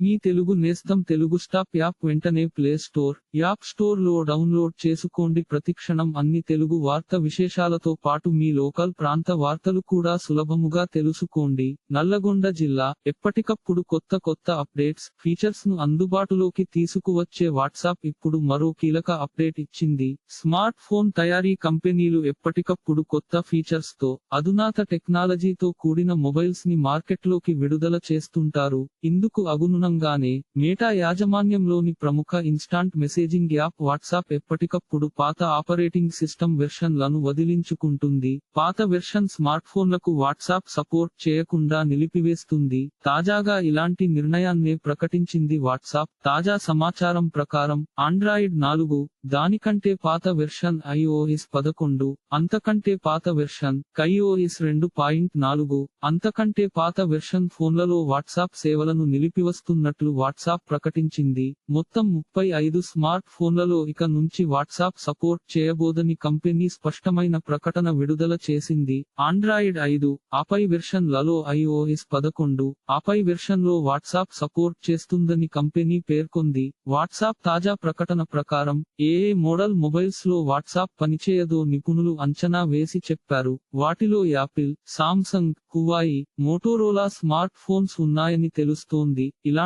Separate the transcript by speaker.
Speaker 1: మీ తెలుగు నేస్తం Telugu stop app వెంటనే play store app స్టోర్లో డౌన్లోడ్ చేసుకోండి. ప్రతిక్షణం అన్ని తెలుగు వార్త విశేషాలతో పాటు మీ లోకల్ ప్రాంత వార్తలు కూడా సులభముగా తెలుసుకోండి. నల్లగొండ జిల్లా ఎప్పటికప్పుడు కొత్త కొత్త అప్డేట్స్ ఫీచర్స్ను అందుబాటులోకి తీసుకువచ్చే వాట్సాప్ ఇప్పుడు మరో కీలక అప్డేట్ ఇచ్చింది. స్మార్ట్ ఫోన్ తయారీ కంపెనీలు ఎప్పటికప్పుడు కొత్త ఫీచర్స్తో అధునాత టెక్నాలజీతో కూడిన మొబైల్స్ని మార్కెట్లోకి విడుదల చేస్తుంటారు. ఇందుకు కారణంగానే మేటా యాజమాన్యంలోని ప్రముఖ ఇన్స్టాంట్ మెసేజింగ్ యాప్ వాట్సాప్ ఎప్పటికప్పుడు పాత ఆపరేటింగ్ సిస్టమ్ వెర్షన్లను వదిలించుకుంటుంది. పాత వెర్షన్ స్మార్ట్ఫోన్లకు వాట్సాప్ సపోర్ట్ చేయకుండా నిలిపివేస్తుంది. తాజాగా ఇలాంటి నిర్ణయాన్నే ప్రకటించింది వాట్సాప్. తాజా సమాచారం ప్రకారం ఆండ్రాయిడ్ నాలుగు దానికంటే పాత వెర్షన్ ఐఓఎస్ పదకొండు అంతకంటే పాత వెర్షన్ కైఓఎస్ రెండు పాయింట్ నాలుగు అంతకంటే పాత వెర్షన్ ఫోన్లలో వాట్సాప్ సేవలను నిలిపివస్తుంది. నిలిపివస్తున్నట్లు వాట్సాప్ ప్రకటించింది. మొత్తం ముప్పై ఐదు స్మార్ట్ ఫోన్లలో ఇక నుంచి వాట్సాప్ సపోర్ట్ చేయబోదని కంపెనీ స్పష్టమైన ప్రకటన విడుదల చేసింది. ఆండ్రాయిడ్ ఐదు ఆపై వెర్షన్లలో ఐఓఎస్ పదకొండు ఆపై వెర్షన్లో వాట్సాప్ సపోర్ట్ చేస్తుందని కంపెనీ పేర్కొంది. వాట్సాప్ తాజా ప్రకటన ప్రకారం ఏ మోడల్ మొబైల్స్లో వాట్సాప్ పనిచేయదో నిపుణులు అంచనా వేసి చెప్పారు. వాటిలో Apple Samsung Huawei Motorola smart phones ఉన్నాయని తెలుస్తోంది.